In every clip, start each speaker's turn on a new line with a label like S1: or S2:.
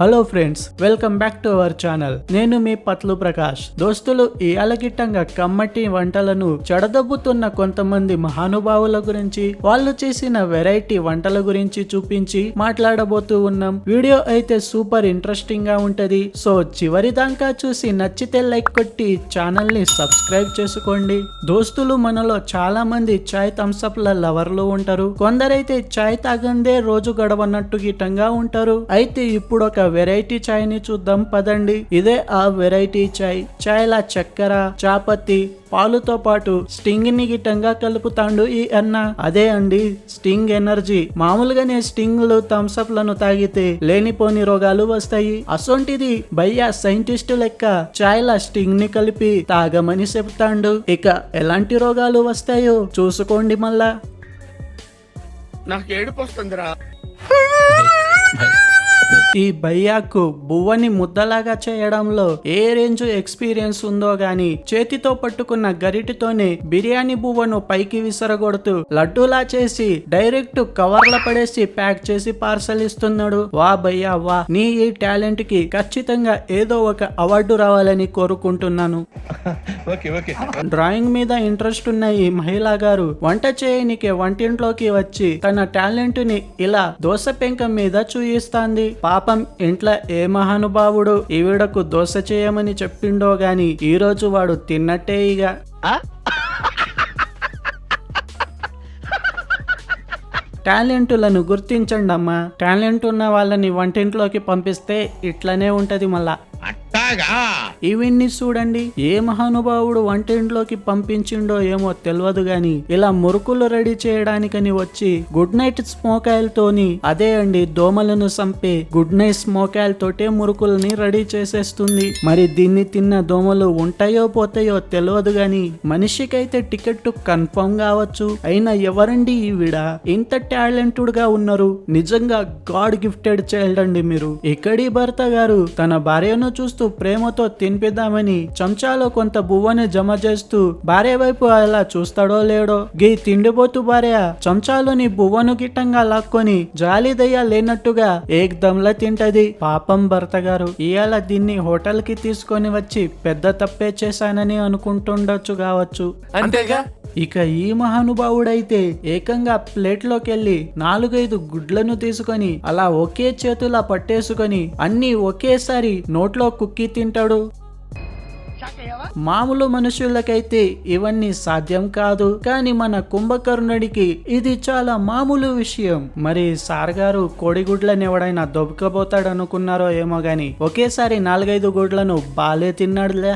S1: Hello friends welcome back to our channel నేను మీ పత్లు ప్రకాష్. దోస్తులు ఈ అలగిట్టంగా కమ్మటి వంటలను చెడదబ్బుతున్న కొంతమంది మహానుభావుల గురించి వాళ్ళు చేసిన వెరైటీ వంటల గురించి చూపించి మాట్లాడబోతూ ఉన్నాం. వీడియో అయితే సూపర్ ఇంట్రెస్టింగ్గా ఉంటది. సో చివరి దాకా చూసి నచ్చితే లైక్ కొట్టి ఛానల్ని సబ్స్క్రైబ్ చేసుకోండి. దోస్తులు మనలో చాలా మంది చాయ్ థమ్స్అప్ ల లవర్లు ఉంటారు. కొందరైతే చాయ్ తాగందే రోజు గడవన్నట్టు గిట్టంగా ఉంటారు. అయితే ఇప్పుడు ఒక వెరైటీ చాయ్ని చూద్దాం పదండి. ఇదే ఆ వెరైటీ చాయ్ చాయ్ లా చక్కెర చాపత్తి పాలుతో పాటు స్టింగ్ని గిట్టంగా కలుపుతాండు ఈ అన్న. అదే అండి స్టింగ్ ఎనర్జీ మామూలుగానే స్టింగ్లు థమ్స్అప్లను తాగితే లేనిపోని రోగాలు వస్తాయి. అసొంటిది భయ్యా సైంటిస్ట్ లెక్క. చాయ్ లా స్టింగ్ని కలిపి తాగమని చెప్తాండు. ఇక ఎలాంటి రోగాలు వస్తాయో చూసుకోండి మళ్ళా.
S2: నాకు ఏడుపు వస్తుందిరా.
S1: ఈ భయ్యాకు బువ్వని ముద్దలాగా చేయడంలో ఏ రేంజ్ ఎక్స్పీరియన్స్ ఉందో గాని చేతితో పట్టుకున్న గరిటితోనే బిర్యానీ బువ్వను పైకి విసరగొడుతూ లడ్డూలా చేసి డైరెక్ట్ కవర్ల పడేసి ప్యాక్ చేసి పార్సల్ ఇస్తున్నాడు. వా భయ్యా వా. నీ ఈ టాలెంట్కి ఖచ్చితంగా ఏదో ఒక అవార్డు రావాలని కోరుకుంటున్నాను. డ్రాయింగ్ మీద ఇంట్రెస్ట్ ఉన్న ఈ మహిళా గారు వంట చేయనికి వంటింట్లోకి వచ్చి తన టాలెంట్ని ఇలా దోశ పెంక మీద చూయిస్తాంది. పాపం ఇంట్లో ఏ మహానుభావుడు ఈవిడకు దోశ చేయమని చెప్పిండో గాని ఈ రోజు వాడు తిన్నట్టే ఇక టాలెంట్లను గుర్తించండి అమ్మా టాలెంట్ ఉన్న వాళ్ళని వంటింట్లోకి పంపిస్తే ఇట్లనే ఉంటది మళ్ళా.
S2: అట్టాగా
S1: ఇవన్నీ చూడండి ఏ మహానుభావుడు వంటింట్లోకి పంపించిండో ఏమో తెలియదు గాని ఇలా మురుకులు రెడీ చేయడానికని వచ్చి గుడ్ నైట్ స్మోక్ ఆయిల్ తోని అదే అండి దోమలను చంపే గుడ్ నైట్ స్మోక్ ఆయిల్ తోటే మురుకుల్ని రెడీ చేసేస్తుంది. మరి దీన్ని తిన్న దోమలు ఉంటాయో పోతాయో తెలియదు గాని మనిషికైతే టికెట్ కన్ఫర్మ్ కావచ్చు. అయినా ఎవరండి ఈవిడ ఇంత టాలెంటెడ్గా ఉన్నారు. నిజంగా గాడ్ గిఫ్టెడ్ చైల్డ్ అండి మీరు. ఇక్కడి భర్త గారు తన భార్యను చూస్తూ ప్రేమతో తినిపిద్దామని చెంచాలో కొంత బువ్వని జమ చేస్తూ భార్య వైపు అలా చూస్తాడో లేడో? గీ తిండిపోతూ భార్య చెంచాలోని బువ్వను గిట్టంగా లాక్కొని జాలి దయ్యా లేనట్టుగా ఏకదంలా తింటది. పాపం భర్త గారు ఇవాళ దీన్ని హోటల్కి తీసుకొని వచ్చి పెద్ద తప్పే చేశానని అనుకుంటుండొచ్చు కావచ్చు.
S2: అంతేగా?
S1: ఇక ఈ మహానుభావుడైతే ఏకంగా ప్లేట్లోకెళ్ళి నాలుగైదు గుడ్లను తీసుకొని అలా ఒకే చేతులా పట్టేసుకొని అన్ని ఒకేసారి నోట్లో కుక్కి తింటాడు. మామూలు మనుషులకైతే ఇవన్నీ సాధ్యం కాదు. కానీ మన కుంభకర్ణుడికి ఇది చాలా మామూలు విషయం. మరి సార్ గారు కోడిగుడ్లను ఎవడైనా దొబ్బకపోతాడు అనుకున్నారో ఏమో గాని ఒకేసారి నాలుగైదు గుడ్లను బాలే తిన్నాడులే.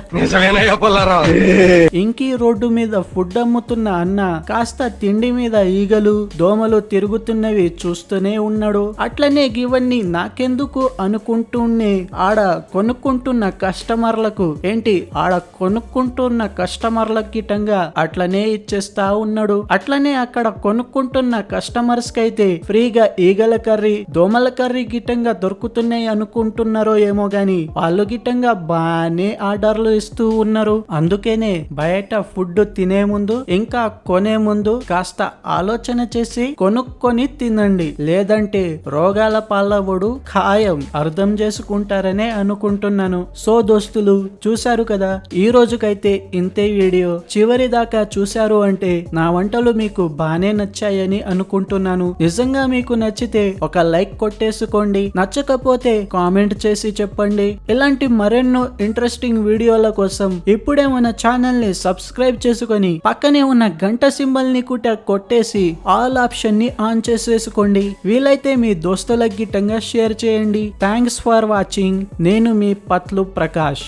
S1: ఇంకీ రోడ్డు మీద ఫుడ్ అమ్ముతున్న అన్న కాస్త తిండి మీద ఈగలు దోమలు తిరుగుతున్నవి చూస్తూనే ఉన్నాడు. అట్లనే ఇవన్నీ నాకెందుకు అనుకుంటూనే ఆడ కొనుక్కుంటున్న కస్టమర్లకు ఏంటి ఆడ కొనుక్కుంటున్న కస్టమర్ల గిటంగా అట్లనే ఇచ్చేస్తా ఉన్నాడు. అట్లనే అక్కడ కొనుక్కుంటున్న కస్టమర్స్ కైతే ఫ్రీగా ఈగల కర్రీ దోమల కర్రీ గిట్టంగా దొరుకుతున్నాయి అనుకుంటున్నారో ఏమో గాని వాళ్ళు గిట్టంగా బాగానే ఆర్డర్లు ఇస్తూ ఉన్నారు. అందుకేనే బయట ఫుడ్ తినే ముందు ఇంకా కొనే ముందు కాస్త ఆలోచన చేసి కొనుక్కొని తినండి. లేదంటే రోగాల పాలవుడు ఖాయం అర్థం చేసుకుంటారనే అనుకుంటున్నాను. సో దోస్తులు చూశారు కదా? ఈ రోజుకైతే ఇంతే వీడియో. చివరి దాకా చూశారు అంటే నా వంటలు మీకు బానే నచ్చాయని అనుకుంటున్నాను. నిజంగా మీకు నచ్చితే ఒక లైక్ కొట్టేసుకోండి. నచ్చకపోతే కామెంట్ చేసి చెప్పండి. ఇలాంటి మరెన్నో ఇంట్రెస్టింగ్ వీడియోల కోసం ఇప్పుడే మన ఛానల్ని సబ్స్క్రైబ్ చేసుకొని పక్కనే ఉన్న గంట సింబల్ని కూడా కొట్టేసి ఆల్ ఆప్షన్ని ఆన్ చేసేసుకోండి. వీలైతే మీ దోస్తులకి గిట్టంగా షేర్ చేయండి. Thanks for watching. నేను మీ పత్లు ప్రకాష్.